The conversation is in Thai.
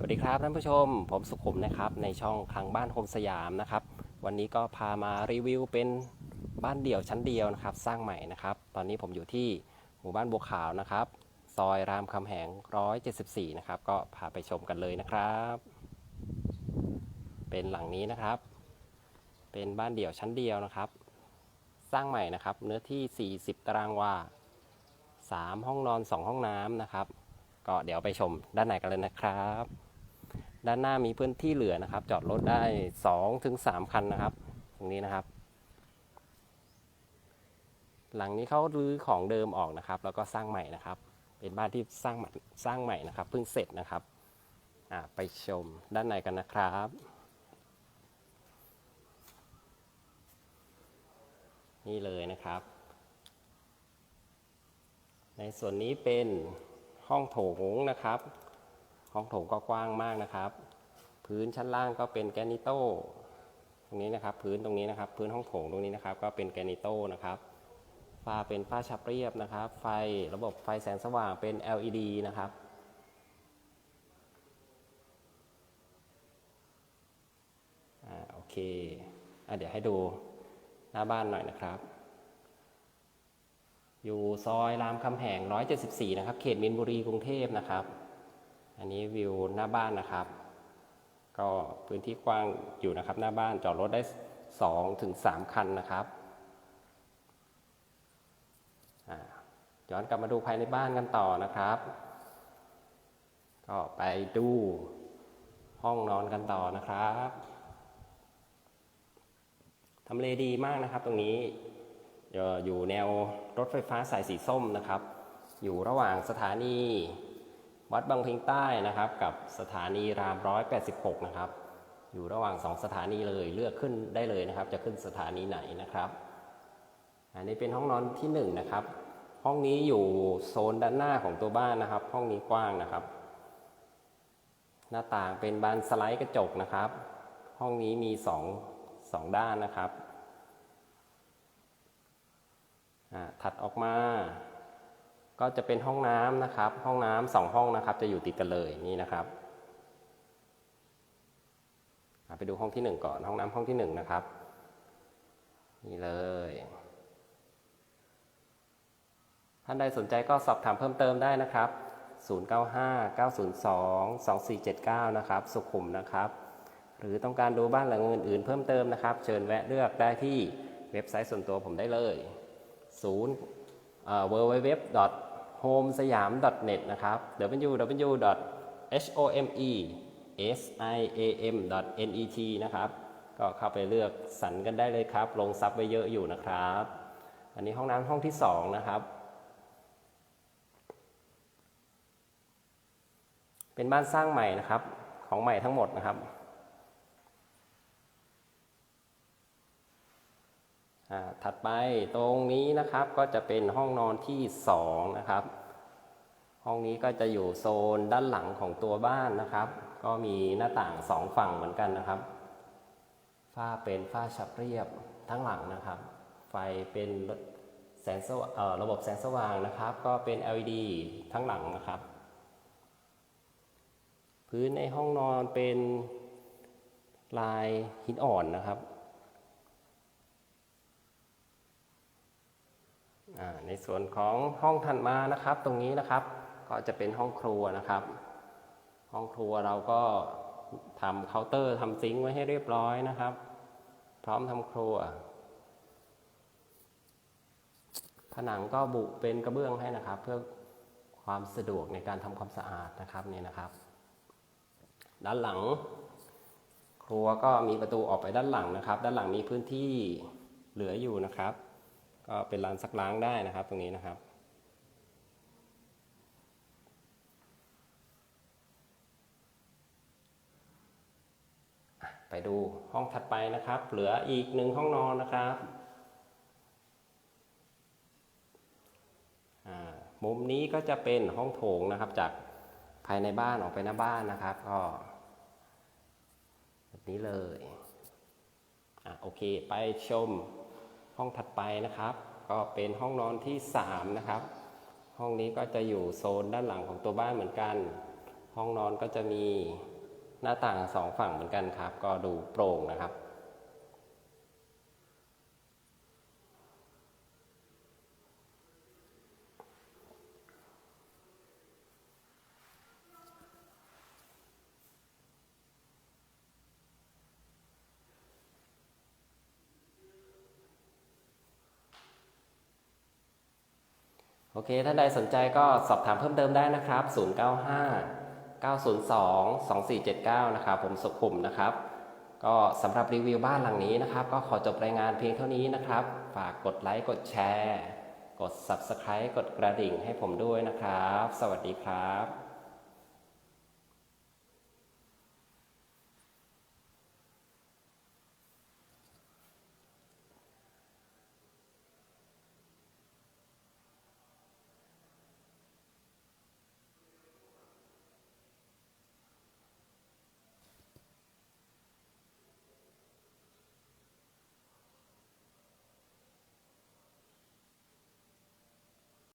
สวัสดีครับท่านผู้ชม ผมสุขุมนะครับในช่องคลังบ้านโฮมสยามนะครับ วันนี้ก็พามารีวิวเป็นบ้านเดี่ยวชั้นเดียวนะครับ สร้างใหม่นะครับ ตอนนี้ผมอยู่ที่หมู่บ้านบัวขาวนะครับ ซอยรามคำแหง 174 นะครับ ก็พาไปชมกันเลยนะครับ เป็นหลังนี้นะครับ เป็นบ้านเดี่ยวชั้นเดียวนะครับ สร้างใหม่นะครับ เนื้อที่ 40 ตารางวา 3 ห้องนอน 2 ห้องน้ำนะครับก็เดี๋ยวไปชมด้านในกันเลยนะครับ ด้านหน้ามีพื้นที่เหลือนะครับ จอดรถได้2ถึง3คันนะครับ ตรงนี้นะครับ หลังนี้เขารื้อของเดิมออกนะครับ แล้วก็สร้างใหม่นะครับ เป็นบ้านที่สร้างใหม่สร้างใหม่นะครับเพิ่งเสร็จนะครับไปชมด้านในกันนะครับนี่เลยนะครับ ในส่วนนี้เป็นห้องโถงนะครับ ห้องโถงก็กว้างมากนะครับ พื้นชั้นล่างก็เป็นแกนิโต้ตรงนี้นะครับ พื้นตรงนี้นะครับ พื้นห้องโถงตรงนี้นะครับ ก็เป็นแกนิโต้นะครับฝ้าเป็นฝ้าฉับเรียบนะครับ ไฟระบบไฟแสงสว่างเป็น LED นะครับอโอเคอเดี๋ยวให้ดูหน้าบ้านหน่อยนะครับ อยู่ซอยรามคำแหง 174 นะครับ เขตมินบุรีกรุงเทพนะครับ อันนี้วิวหน้าบ้านนะครับ ก็พื้นที่กว้างอยู่นะครับ หน้าบ้านจอดรถได้2ถึง3คันนะครับย้อนกลับมาดูภายในบ้านกันต่อนะครับ ก็ไปดูห้องนอนกันต่อนะครับทำเลดีมากนะครับ ตรงนี้อยู่แนวรถไฟฟ้าสายสีส้มนะครับ อยู่ระหว่างสถานี วัดบางเพ็งใต้นะครับกับสถานีราม 186 นะครับ อยู่ระหว่าง 2 สถานีเลยเลือกขึ้นได้เลยนะครับ จะขึ้นสถานีไหนนะครับอันนี้เป็นห้องนอนที่1นะครับห้องนี้อยู่โซนด้านหน้าของตัวบ้านนะครับ ห้องนี้กว้างนะครับ หน้าต่างเป็นบานสไลด์กระจกนะครับ ห้องนี้มี2 2ด้านนะครับอ่าถัดออกมา ก็จะเป็นห้องน้ำนะครับ ห้องน้ำสองห้องนะครับ จะอยู่ติดกันเลยนี่นะครับไปดูห้องที่หนึ่งก่อนห้องน้ำห้องที่หนึ่งนะครับ นี่เลย ท่านใดสนใจก็สอบถามเพิ่มเติมได้นะครับ 0959022479 นะครับ สุขุมนะครับ หรือต้องการดูบ้านหลังอื่นๆเพิ่มเติมนะครับ เชิญแวะเลือกได้ที่เว็บไซต์ส่วนตัวผมได้เลยศูนย์เ homesayam.net นะครับ www.homesiam.net นะครับ ก็เข้าไปเลือกสรรกันได้เลยครับ ลงซับไว้เยอะอยู่นะครับ อันนี้ห้องน้ำห้องที่ 2 นะครับ เป็นบ้านสร้างใหม่นะครับ ของใหม่ทั้งหมดนะครับ อ่าถัด ไปตรงนี้นะครับก็จะเป็นห้องนอนที่2นะครับ ห้องนี้ก็จะอยู่โซนด้านหลังของตัวบ้านนะครับ ก็มีหน้าต่างสองฝั่งเหมือนกันนะครับฝ้าเป็นฝ้าฉับเรียบทั้งหลังนะครับ ไฟเป็นแสงสว่างระบบแสงสว่างนะครับ ก็เป็น LED ทั้งหลังนะครับ พื้นในห้องนอนเป็นลายหินอ่อนนะครับ อ่า ในส่วนของห้องถัดมานะครับ ตรงนี้นะครับ ก็จะเป็นห้องครัวนะครับ ห้องครัวเราก็ทำเคาน์เตอร์ทำซิงค์ไว้ให้เรียบร้อยนะครับ พร้อมทำครัว ผนังก็บุเป็นกระเบื้องให้นะครับ เพื่อความสะดวกในการทำความสะอาดนะครับนี่นะครับ ด้านหลัง ครัวก็มีประตูออกไปด้านหลังนะครับ ด้านหลังมีพื้นที่เหลืออยู่นะครับ ก็เป็นลานซักล้างได้นะครับ ตรงนี้นะครับ ไปดูห้องถัดไปนะครับ เหลืออีกหนึ่งห้องนอนนะครับมุมนี้ก็จะเป็นห้องโถงนะครับ จากภายในบ้านออกไปหน้าบ้านนะครับ ก็แบบนี้เลยอะโอเค ไปชม ห้องถัดไปนะครับ ก็เป็นห้องนอนที่ 3 นะครับ ห้องนี้ก็จะอยู่โซนด้านหลังของตัวบ้านเหมือนกัน ห้องนอนก็จะมีหน้าต่างสองฝั่งเหมือนกันครับ ก็ดูโปร่งนะครับ โอเคถ้าใดสนใจก็สอบถามเพิ่มเติมได้นะครับ 095 902 2479 นะครับ ผมสุขุมนะครับ ก็สำหรับรีวิวบ้านหลังนี้นะครับ ก็ขอจบรายงานเพียงเท่านี้นะครับ ฝากกดไลค์ กดแชร์ กด Subscribe กดกระดิ่งให้ผมด้วยนะครับ สวัสดีครับ